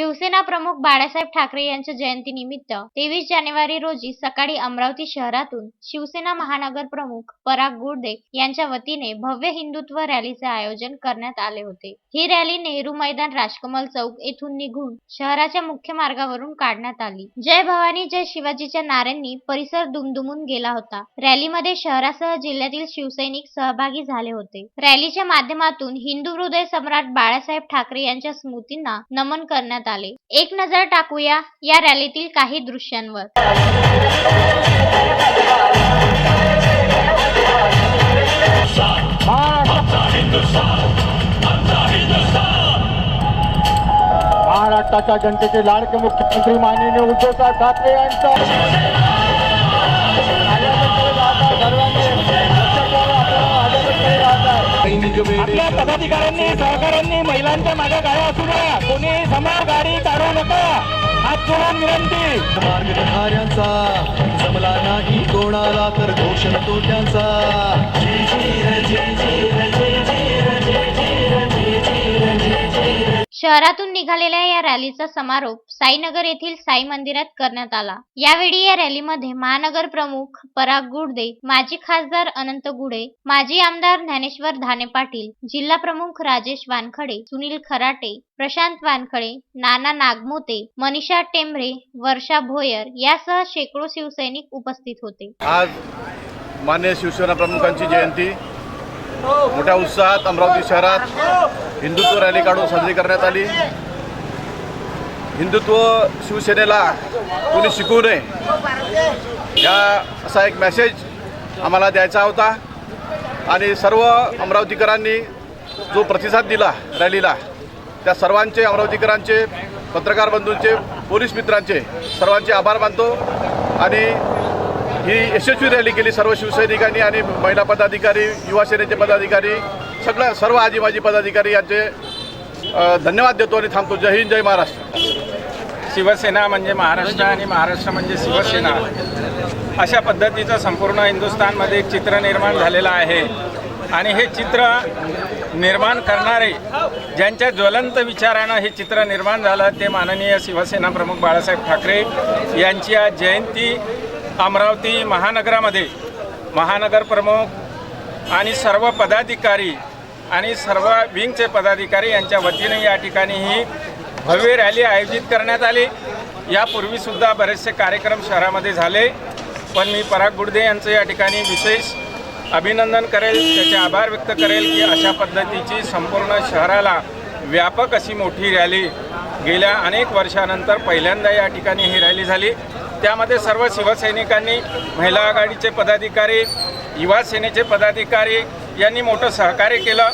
शिवसेना प्रमुख बाळासाहेब ठाकरे यांच्या जयंतीनिमित्त तेवीस जानेवारी रोजी सकाळी अमरावती शहरातून शिवसेना महानगर प्रमुख पराग गुर्डे यांच्या वतीने भव्य हिंदुत्व रॅलीचे आयोजन करण्यात आले होते. ही रॅली नेहरू मैदान राजकमल चौक येथून निघून शहराच्या मुख्य मार्गावरून काढण्यात आली. जय भवानी जय शिवाजीच्या नाऱ्यांनी परिसर दुमदुमून गेला होता. रॅलीमध्ये शहरासह जिल्ह्यातील शिवसैनिक सहभागी झाले होते. रॅलीच्या माध्यमातून हिंदू हृदय सम्राट बाळासाहेब ठाकरे यांच्या स्मृतींना नमन करण्यात आले. एक नजर टाकूया या रॅलीतील काही दृश्यांवर. महाराष्ट्राच्या जनतेचे लाडके मुख्यमंत्री माननीय उद्धवसाहेब ठाकरे यांचा पदाधिकाऱ्यांनी सहकाऱ्यांनी महिलांच्या मागे गाड्या असू द्या कोणी समोर गाडी काढू नका. हात जोडून विनंती. मार्गधाऱ्यांचा जमला नाही कोणाला तर घोषण तो त्यांचा शहरातून निघालेल्या या रॅलीचा समारोप साईनगर येथील साई मंदिरात करण्यात आला. यावेळी या रॅलीमध्ये महानगर प्रमुख पराग गुडदे माजी खासदार अनंत गुडे माजी आमदार ज्ञानेश्वर धाने पाटील जिल्हा प्रमुख राजेश वानखडे सुनील खराटे प्रशांत वानखडे नाना नागमोते मनीषा टेंभरे वर्षा भोयर यासह शेकडो शिवसैनिक उपस्थित होते. आज मान्य शिवसेना प्रमुखांची जयंती. मोठ्या उत्साहात अमरावती शहरात हिंदुत्व रॅली काढून साजरी करण्यात आली. हिंदुत्व शिवसेनेला कोणी शिकवू नये या असा एक मेसेज आम्हाला द्यायचा होता. आणि सर्व अमरावतीकरांनी जो प्रतिसाद दिला रॅलीला त्या सर्वांचे अमरावतीकरांचे पत्रकार बंधूंचे पोलीस मित्रांचे सर्वांचे आभार मानतो. आणि ही यशस्वी रॅली केली. सर्व शिवसैनिकांनी आणि महिला पदाधिकारी युवा सेनेचे पदाधिकारी सगळं सर्व आजी माजी पदाधिकारी यांचे धन्यवाद देतो आणि थांबतो. जय हिंद जय महाराष्ट्र. शिवसेना म्हणजे महाराष्ट्र आणि महाराष्ट्र म्हणजे शिवसेना. अशा पद्धतीचं संपूर्ण हिंदुस्थानमध्ये एक चित्र निर्माण झालेलं आहे. आणि हे चित्र निर्माण करणारे ज्यांच्या ज्वलंत विचारानं हे चित्र निर्माण झालं ते माननीय शिवसेना प्रमुख बाळासाहेब ठाकरे यांची आज जयंती. अमरावती महानगरामध्ये महानगरप्रमुख आणि सर्व पदाधिकारी आणि सर्व विंगचे पदाधिकारी यांच्या वतीने या ठिकाणी ही भव्य रॅली आयोजित करण्यात आली. यापूर्वीसुद्धा बरेचसे कार्यक्रम शहरामध्ये झाले पण मी पराग गुडदे यांचं या ठिकाणी विशेष अभिनंदन करेल त्याचे आभार व्यक्त करेल की अशा पद्धतीची संपूर्ण शहराला व्यापक अशी मोठी रॅली गेल्या अनेक वर्षानंतर पहिल्यांदा या ठिकाणी ही रॅली झाली. त्यामध्ये सर्व शिवसैनिकांनी महिला आघाडीचे पदाधिकारी युवा सेनेचे पदाधिकारी यांनी मोठं सहकार्य केलं.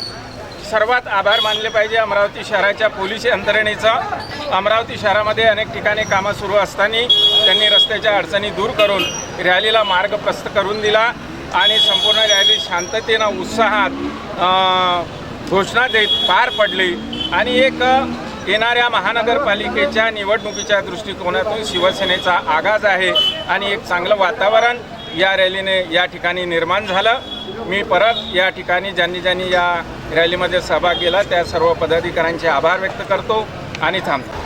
सर्वात आभार मानले पाहिजे अमरावती शहराच्या पोलीस यंत्रणेचं. अमरावती शहरामध्ये अनेक ठिकाणी कामं सुरू असताना त्यांनी रस्त्याच्या अडचणी दूर करून रॅलीला मार्ग प्रस्त करून दिला आणि संपूर्ण रॅली शांततेनं उत्साहात घोषणा देत पार पडली. आणि एक येणाऱ्या महानगरपालिकेच्या निवडणुकीच्या दृष्टिकोनातून शिवसेनेचा आगाज आहे आणि एक चांगलं वातावरण या रॅलीने या ठिकाणी निर्माण झालं. मी परत या ठिकाणी ज्यांनी ज्यांनी या रॅलीमध्ये सहभाग केला त्या सर्व पदाधिकाऱ्यांचे आभार व्यक्त करतो आणि थांबतो.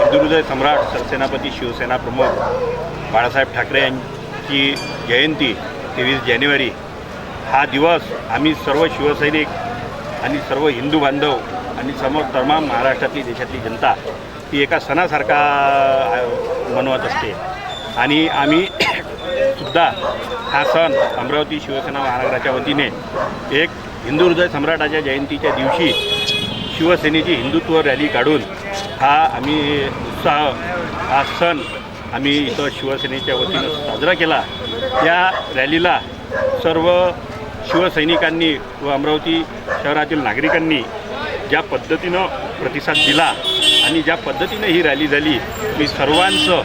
हिंदुहृदय सम्राट सरसेनापती शिवसेना प्रमुख बाळासाहेब ठाकरे यांची जयंती तेवीस जानेवारी. हा दिवस आम्ही सर्व शिवसैनिक आणि सर्व हिंदू बांधव आणि समोर तमाम महाराष्ट्रातली देशातली जनता ही एका सणासारखा मनवत असते. आणि आम्ही सुद्धा हा सण अमरावती शिवसेना महानगराच्या वतीने एक हिंदू हृदय सम्राटाच्या जयंतीच्या दिवशी शिवसेनेची हिंदुत्व रॅली काढून हा आम्ही उत्साह हा सण आम्ही इथं शिवसेनेच्या वतीनं साजरा केला. या रॅलीला सर्व शिवसैनिकांनी व अमरावती शहरातील नागरिकांनी ज्या पद्धतीनं प्रतिसाद दिला आणि ज्या पद्धतीनं ही रॅली झाली मी सर्वांचं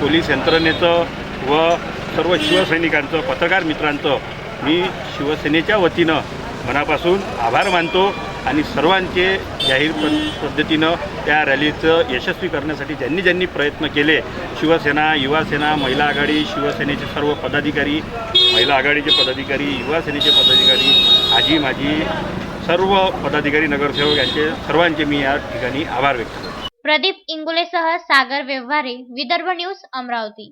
पोलीस यंत्रणेचं व सर्व शिवसैनिकांचं पत्रकार मित्रांचं मी शिवसेनेच्या वतीनं मनापासून आभार मानतो आणि सर्वांचे जाहीर प- पद्धतीनं त्या रॅलीचं यशस्वी करण्यासाठी ज्यांनी ज्यांनी प्रयत्न केले शिवसेना युवासेना महिला आघाडी शिवसेनेचे सर्व पदाधिकारी महिला आघाडीचे पदाधिकारी युवासेनेचे पदाधिकारी आजी माझी सर्व पदाधिकारी नगरसेवक यांचे सर्वांचे मी या ठिकाणी आभार व्यक्त करतो. प्रदीप इंगुलेसह सागर व्यवहारे विदर्भ न्यूज अमरावती.